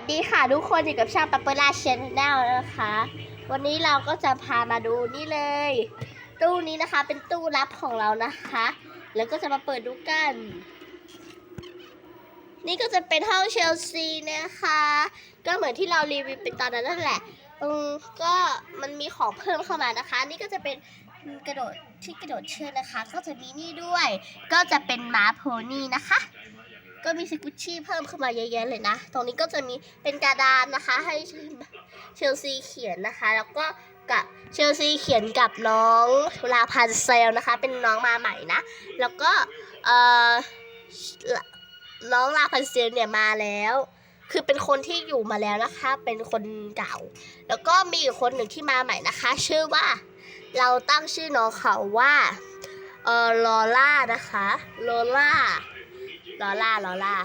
วัสดีค่ะทุกคนอยู่กับช่างปัปเปอร์ลาชแนลนะคะ วันนี้เราก็จะพามาดูนี่เลย ตู้นี้นะคะเป็นตู้ลับของเรานะคะ แล้วก็จะมาเปิดดูกัน นี่ก็จะเป็นห้องเชลซีนะคะ ก็เหมือนที่เรารีวิวเป็นตอนนั้นนั่นแหละอืมก็มันมีของเพิ่มเข้ามานะคะ นี่ก็จะเป็นกระโดดที่กระโดดเชือกนะคะ ก็จะมีนี่ด้วย ก็จะเป็นม้าโพนี่นะคะ ก็มีสกุชชี่เพิ่มเข้ามาเยอะแยะเลยนะ ตรงนี้ก็จะมีเป็นกระดานนะคะ ให้เชลซีเขียนนะคะ แล้วก็กับเชลซีเขียนกับน้องลาพันเซลนะคะ เป็นน้องมาใหม่นะ แล้วก็เอ่อน้องลาพันเซลเนี่ยมาแล้ว คือเป็นคนที่อยู่มาแล้วนะคะ เป็นคนเก่า แล้วก็มีอีกคนหนึ่งที่มาใหม่นะคะ ชื่อว่าเราตั้งชื่อน้องเขาว่าเออลอล่านะคะลอล่า ลอล่าลอล่า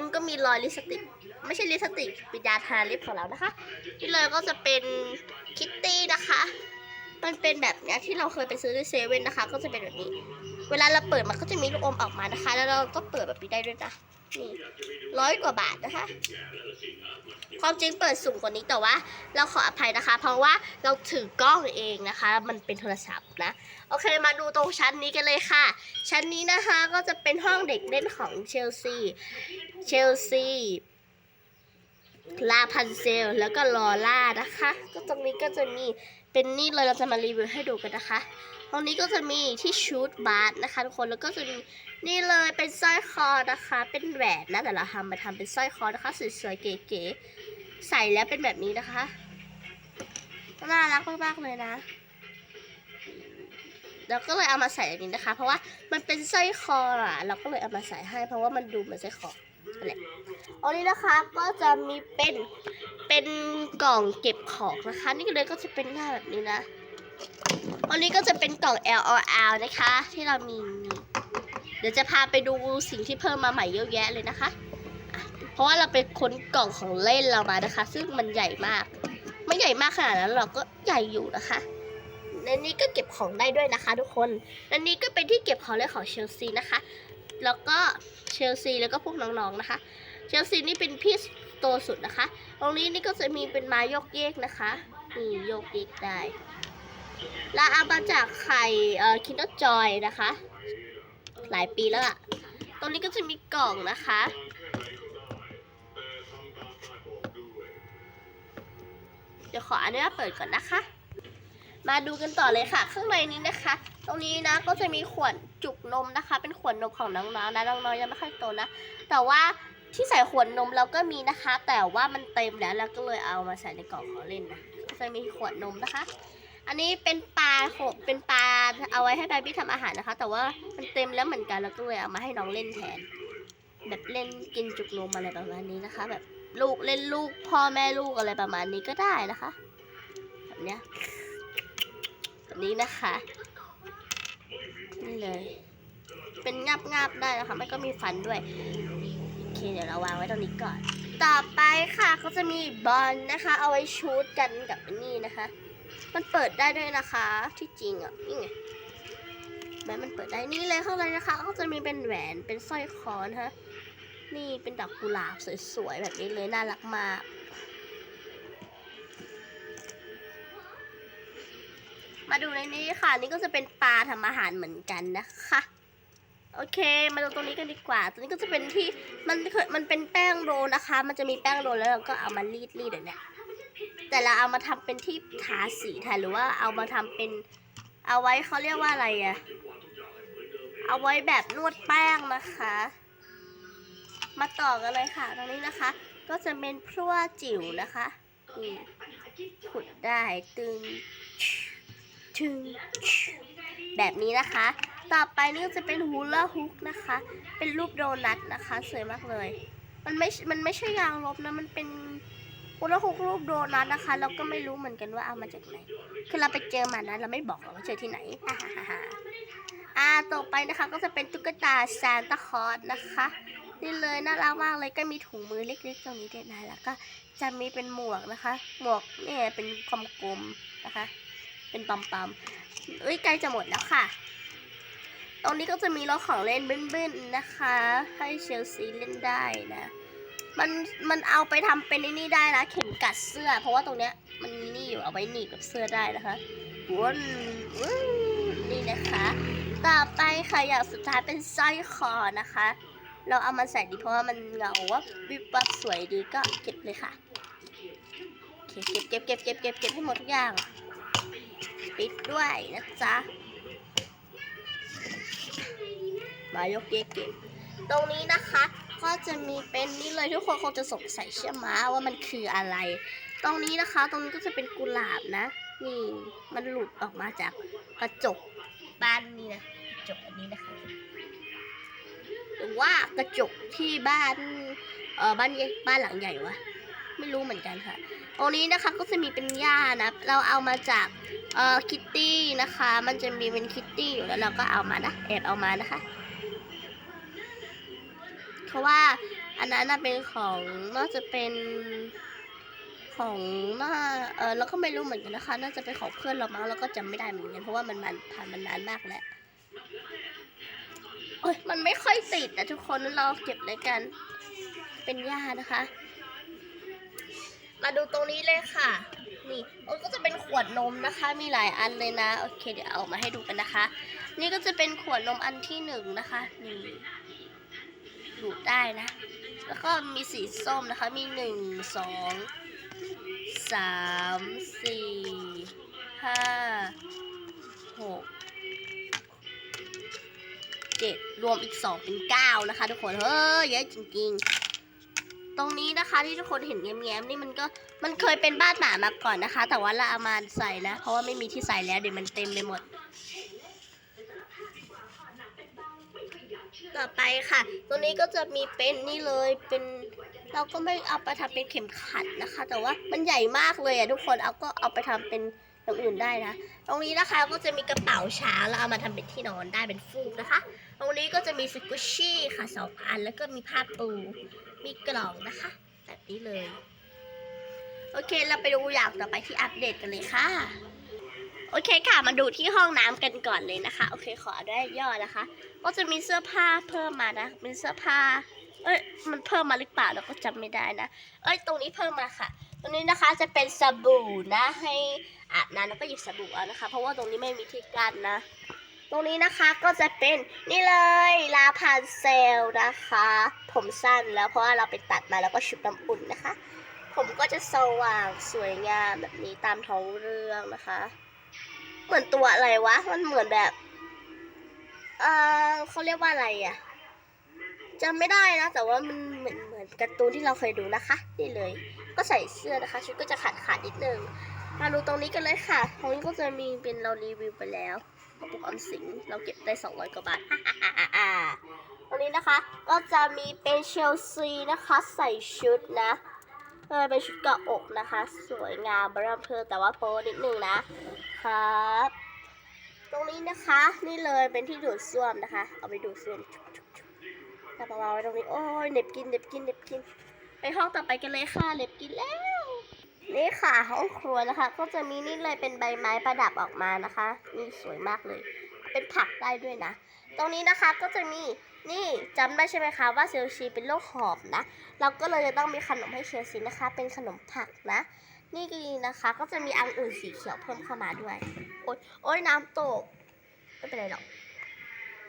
มันก็มีรอยลิปสติก ไม่ใช่ลิปสติกปิยาทาลิปของเรานะคะที่เลยก็จะเป็นคิตตี้นะคะ มันเป็นแบบเนี้ยที่เราเคยไปซื้อที่เซเว่นนะคะ ก็จะเป็นแบบนี้ เวลาเราเปิดมันก็จะมีลูกอมออกมานะคะ แล้วเราก็เปิดแบบนี้ได้ด้วยนะ นี่ร้อยกว่าบาทนะคะ ความจริงเปิดสูงกว่านี้แต่ว่า เราขออภัยนะคะ เพราะว่าเราถือกล้องเองนะคะ มันเป็นโทรศัพท์นะ โอเคมาดูตรงชั้นนี้กันเลยค่ะ ชั้นนี้นะคะก็จะเป็นห้องเด็กเล่นของเชลซี เชลซีลาพันเซล แล้วก็ลอล่านะคะ ก็ตรงนี้ก็จะมีเป็นนี่เลยเราจะมารีวิวให้ดูกันนะคะ ตรงนี้ก็จะมีที่ชูดบาร์นะคะทุกคนแล้วก็จะมีนี่เลยเป็นสร้อยคอนะคะ เป็นแหวนนะแต่เราทำมาทำเป็นสร้อยคอนะคะสวยๆเก๋ๆใส่แล้วเป็นแบบนี้นะคะน่ารักมากๆเลยนะเราก็เลยเอามาใส่อันนี้นะคะ เพราะว่ามันเป็นสร้อยคออะ เราก็เลยเอามาใส่ให้ เพราะว่ามันดูเหมือนสร้อยคอนั่นแหละอันนี้นะคะก็จะมีเป็นเป็นกล่องเก็บของนะคะ นี่ก็เลยก็จะเป็นหน้าแบบนี้นะ อันนี้ก็จะเป็นกล่อง L O L นะคะ ที่เรามี เดี๋ยวจะพาไปดูสิ่งที่เพิ่มมาใหม่เยอะแยะเลยนะคะ เพราะว่าเราไปค้นกล่องของเล่นเรามานะคะ ซึ่งมันใหญ่มาก ไม่ใหญ่มากขนาดนั้นหรอกก็ใหญ่อยู่นะคะในนี้ก็เก็บของได้ด้วยนะคะ ทุกคนและนี้ก็เป็นที่เก็บของเล่นของเชลซีนะคะ แล้วก็เชลซีแล้วก็พวกน้องๆนะคะ เชลซีนี่เป็นพี่โตสุดนะคะ ตรงนี้นี่ก็จะมีเป็นไม้ยกเยกนะคะนี่โยกเยกได้ และเอามาจากไข่เอ่อคินเดอร์จอยนะคะ หลายปีแล้วอะตรงนี้ก็จะมีกล่องนะคะ เดี๋ยวขออนุญาตเปิดก่อนนะคะ มาดูกันต่อเลยค่ะ ข้างในนี้นะคะ ตรงนี้นะก็จะมีขวดจุกนมนะคะ เป็นขวดนมของน้องๆนะน้องๆยังไม่ค่อยโตนะ แต่ว่าที่ใส่ขวดนมเราก็มีนะคะ แต่ว่ามันเต็มแล้วเราก็เลยเอามาใส่ในกล่องของเล่นนะก็จะมีขวดนมนะคะ อันนี้เป็นปลาโขบเป็นปลาเอาไว้ให้บาร์บี้ทำอาหารนะคะ แต่ว่ามันเต็มแล้วเหมือนกันเราก็เลยเอามาให้น้องเล่นแทน แบบเล่นกินจุกนมอะไรประมาณนี้นะคะ แบบลูกเล่นลูกพ่อแม่ลูกอะไรประมาณนี้ก็ได้นะคะแบบเนี้ยแบบนี้นะคะนี่เลย เป็นงับงับได้นะคะมันก็มีฟันด้วยโอเคเดี๋ยวเราวางไว้ตรงนี้ก่อน ต่อไปค่ะก็จะมีบอลนะคะ เอาไว้ชูดกันกับนี่นะคะ มันเปิดได้ด้วยนะคะ ที่จริงอะนี่ไงแม้มันเปิดได้นี่เลยเข้างในนะคะก็จะมีเป็นแหวนเป็นสร้อยคอนะคะนี่เป็นดอกกุหลาบสวยๆแบบนี้เลยน่ารักมากมาดูในนี้ค่ะ นี่ก็จะเป็นปลาทำอาหารเหมือนกันนะคะ โอเค มาดูตรงนี้กันดีกว่าตัวนี้ก็จะเป็นที่มันมันเป็นแป้งโรนะคะ มันจะมีแป้งโรแล้วเราก็เอามารีดรีดแบบเนี้ แต่เราเอามาทำเป็นที่ทาสีแทนหรือว่าเอามาทำเป็น เอาไว้เขาเรียกว่าอะไรอะเอาไว้แบบนวดแป้งนะคะ มาต่อกันเลยค่ะ ตรงนี้นะคะ ก็จะเป็นพลั่วจิ๋วนะคะนี่ขุดได้ตึงถึงแบบนี้นะคะ ต่อไปนี่จะเป็นฮูลาฮุกนะคะ เป็นรูปโดนัทนะคะ สวยมากเลย มันไม่ มันไม่ใช่ยางลบนะ มันเป็น ฮูลาฮุกรูปโดนัทนะคะ เราก็ไม่รู้เหมือนกันว่าเอามาจากไหน คือเราไปเจอมานะเราไม่บอกหรอกว่าเจอที่ไหนอ่าฮ่าฮ่าอ่าต่อไปนะคะก็จะเป็นตุ๊กตาซานตาคอสนะคะ นี่เลยน่ารักมากเลยก็มีถุงมือเล็กๆตรงนี้ด้วยนะแล้วก็จะมีเป็นหมวกนะคะ หมวกเนี่ยเป็นกลมๆนะคะ เป็นปั๊มๆเอ้ยใกล้จะหมดแล้วค่ะตรงนี้ก็จะมีรถของเล่นบึ้นๆนะคะ ให้เชลซีเล่นได้นะ มันมันเอาไปทำเป็นนี่ได้นะ เข็มกัดเสื้อ เพราะว่าตรงเนี้ยมันมีนี่อยู่เอาไว้หนีบกับเสื้อได้นะคะวนวนนี่นะคะ ต่อไปค่ะอย่างสุดท้ายเป็นสร้อยคอนะคะ เราเอามาใส่ดีเพราะว่ามันเงาว่าวิบวับสวยดีก็เก็บเลยค่ะเก็บเก็บเก็บเก็บเก็บเก็บให้หมดทุกอย่าง ปิดด้วยนะจ๊ะมายกเก็บเก็บตรงนี้นะคะ ก็จะมีเป็นนี่เลยทุกคนคงจะสงสัยใช่ไหมว่ามันคืออะไร ตรงนี้นะคะ ตรงนี้ก็จะเป็นกุหลาบนะ นี่มันหลุดออกมาจากกระจกบ้านนี่นะกระจกอันนี้นะคะหรือว่ากระจกที่บ้านเออบ้านใหญ่บ้านหลังใหญ่วะไม่รู้เหมือนกันค่ะ ตรงนี้นะคะก็จะมีเป็นหญ้านะ เราเอามาจากเอ่อคิตตี้นะคะ มันจะมีเป็นคิตตี้อยู่แล้วเราก็เอามานะแอบเอามานะคะ เพราะว่าอันนั้นน่ะเป็นของน่าจะเป็นของน่าเออเราก็ไม่รู้เหมือนกันนะคะ น่าจะเป็นของเพื่อนเรามั้งเราก็จำไม่ได้เหมือนกันเพราะว่ามันมันผ่านมานนานมากแล้วโอ้ยมันไม่ค่อยติดแต่ทุกคนเราเก็บเลยกัน เป็นหญ้านะคะ มาดูตรงนี้เลยค่ะ นี่มันก็จะเป็นขวดนมนะคะ มีหลายอันเลยนะ โอเค เดี๋ยวเอามาให้ดูกันนะคะ นี่ก็จะเป็นขวดนมอันที่หนึ่งนะคะ นี่ ดูดได้นะ แล้วก็มีสีส้มนะคะ มีหนึ่งสองสามสี่ห้าหกเจ็ดรวมอีกสองเป็นเก้านะคะ ทุกคนเฮ้ยเยอะจริง ๆ ตรงนี้นะคะที่ทุกคนเห็นแง้มๆนี่มันก็มันเคยเป็นบ้านหมามาก่อนนะคะ แต่ว่าเราเอามาใส่แล้วเพราะว่าไม่มีที่ใส่แล้วเดี๋ยวมันเต็มไปหมด ต่อไปค่ะ ตัวนี้ก็จะมีเป็นนี่เลยเป็นเราก็ไม่เอาไปทำเป็นเข็มขัดนะคะ แต่ว่ามันใหญ่มากเลยอะทุกคนเอาก็เอาไปทำเป็นอย่างอื่นได้นะ ตรงนี้นะคะก็จะมีกระเป๋าช้างแล้วเอามาทำเป็นที่นอนได้เป็นฟูกนะคะ ตรงนี้ก็จะมีสกุชชี่ค่ะสองอันแล้วก็มีผ้าปูมีกล่องนะคะ แบบนี้เลย โอเคเราไปดูอย่างต่อไปที่อัปเดตกันเลยค่ะ โอเคค่ะ มาดูที่ห้องน้ำกันก่อนเลยนะคะ โอเค ขอได้ย่อนะคะ ก็จะมีเสื้อผ้าเพิ่มมานะ มีเสื้อผ้า เอ้ย มันเพิ่มมาหรือเปล่าเราก็จำไม่ได้นะ เอ้ย ตรงนี้เพิ่มมาค่ะ ตรงนี้นะคะจะเป็นสบู่นะ ให้อาบน้ำแล้วก็หยิบสบู่เอานะคะ เพราะว่าตรงนี้ไม่มีที่กั้นนะ ตรงนี้นะคะก็จะเป็นนี่เลยลาพันเซลนะคะ ผมสั้นแล้วเพราะว่าเราไปตัดมาแล้วก็ชุบน้ำอุ่นนะคะ ผมก็จะสว่างสวยงามแบบนี้ตามท้องเรื่องนะคะ เหมือนตัวอะไรวะ มันเหมือนแบบ เออเขาเรียกว่าอะไรอะจำไม่ได้นะ แต่ว่ามันเหมือนเหมือนการ์ตูนที่เราเคยดูนะคะ นี่เลย ก็ใส่เสื้อนะคะ ชุดก็จะขาดขาดๆนิดนึง มาดูตรงนี้กันเลยค่ะ ตรงนี้ก็จะมีเป็นเรารีวิวไปแล้วกระปุกออมสินเราเก็บได้200กว่าบาทตรงนี้นะคะ ก็จะมีเป็นเชลซีนะคะ ใส่ชุดนะเออเป็นชุดเกาะอกนะคะ สวยงามบรมเพอแต่ว่าโป๊นิดนึงนะ ครับ ตรงนี้นะคะนี่เลยเป็นที่ดูดซ่วมนะคะ เอาไปดูดซ่วมชุบชุบชุบแล้วมาวาไว้ตรงนี้โอ้ยเน็บกินเน็บกินเน็บกิน ไปห้องต่อไปกันเลยค่ะเน็บกินแล้ว นี่ค่ะห้องครัวนะคะ ก็จะมีนี่เลยเป็นใบไม้ประดับออกมานะคะ นี่สวยมากเลย เป็นผักได้ด้วยนะ ตรงนี้นะคะก็จะมีนี่จำได้ใช่ไหมคะว่าเชลซีเป็นโรคหอบนะ เราก็เลยจะต้องมีขนมให้เชลซีนะคะ เป็นขนมผักนะ นี่นะคะ ก็จะมีอันอื่นสีเขียวเพิ่มเข้ามาด้วย โอ๊ยโอ๊ยน้ำตก ไม่เป็นไรหรอก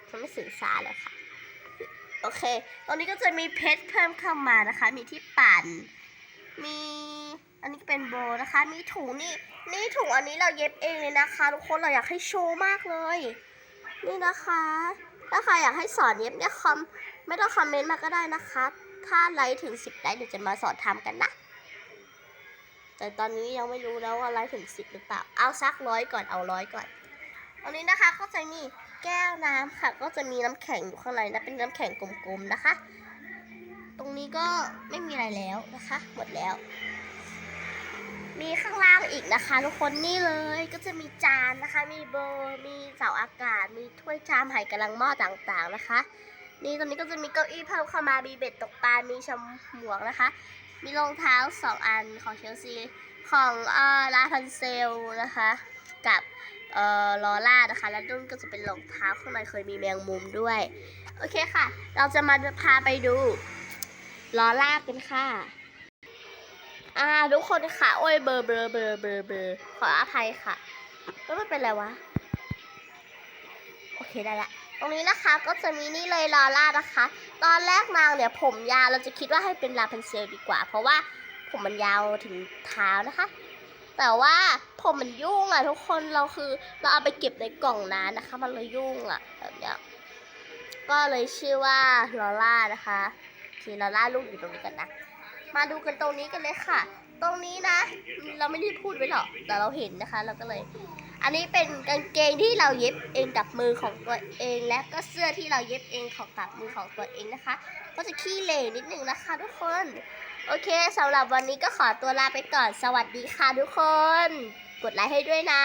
ฉันไม่สื่อสารเลยค่ะ โอเคตรงนี้ก็จะมีเพชรเพิ่มเข้ามานะคะ มีที่ปั่น มี อันนี้เป็นโบนะคะ มีถุงนี่ นี่ถุงอันนี้เราเย็บเองเลยนะคะ ทุกคน เราอยากให้โชว์มากเลย นี่นะคะ ถ้าใครอยากให้สอนเย็บเนี่ยคอม ไม่ต้องคอมเมนต์มาก็ได้นะคะ ถ้าไลค์ถึงสิบไลค์เดี๋ยวจะมาสอนทำกันนะ แต่ตอนนี้ยังไม่รู้นะว่าไลค์ถึงสิบหรือเปล่า เอาสักร้อยก่อนเอาร้อยก่อนตรงนี้นะคะก็จะมีแก้วน้ำค่ะ ก็จะมีน้ำแข็งอยู่ข้างในนะเป็นน้ำแข็งกลมๆนะคะ ตรงนี้ก็ไม่มีอะไรแล้วนะคะ หมดแล้ว มีข้างล่างอีกนะคะ ทุกคนนี่เลยก็จะมีจานนะคะ มีโบว์มีเสาอากาศ มีถ้วยชามไหกำลังหม้อต่างๆนะคะ นี่ตรงนี้ก็จะมีเก้าอี้เพิ่มเข้ามามีเบ็ดตกปลา มีชมหมวกนะคะ มีรองเท้าสองอันของเชลซีของเอ่อลาพันเซลนะคะ กับเอ่อลอล่านะคะ แล้วนุ่นก็จะเป็นรองเท้าข้างในเคยมีแมงมุมด้วย โอเคค่ะ เราจะมาพาไปดูล้อลากันค่ะอ่าทุกคนค่ะโอ้ยเบลอเบลอเบลอเบลอเบลอขออภัยค่ะแล้วมันเป็นอะไรวะ โอเคได้ละ ตรงนี้นะคะก็จะมีนี่เลยลอล่านะคะ ตอนแรกนางเนี่ยผมยาวเราจะคิดว่าให้เป็นลาพันเซลดีกว่า เพราะว่าผมมันยาวถึงเท้านะคะ แต่ว่าผมมันยุ่งอะทุกคนเราคือเราเอาไปเก็บในกล่องน้ำนะคะ มันเลยยุ่งอะแบบเนี้ยก็เลยชื่อว่าลอล่านะคะโอลอล่าลูกอยู่ตรงนี้กันนะมาดูกันตรงนี้กันเลยค่ะ ตรงนี้นะ เราไม่ได้พูดไว้หรอกแต่เราเห็นนะคะ เราก็เลย อันนี้เป็นกางเกงที่เราเย็บเองกับมือของตัวเอง และก็เสื้อที่เราเย็บเองของกับมือของตัวเองนะคะ ก็จะขี้เหร่นิดนึงนะคะทุกคน โอเคสำหรับวันนี้ก็ขอตัวลาไปก่อน สวัสดีค่ะทุกคน กดไลค์ให้ด้วยนะ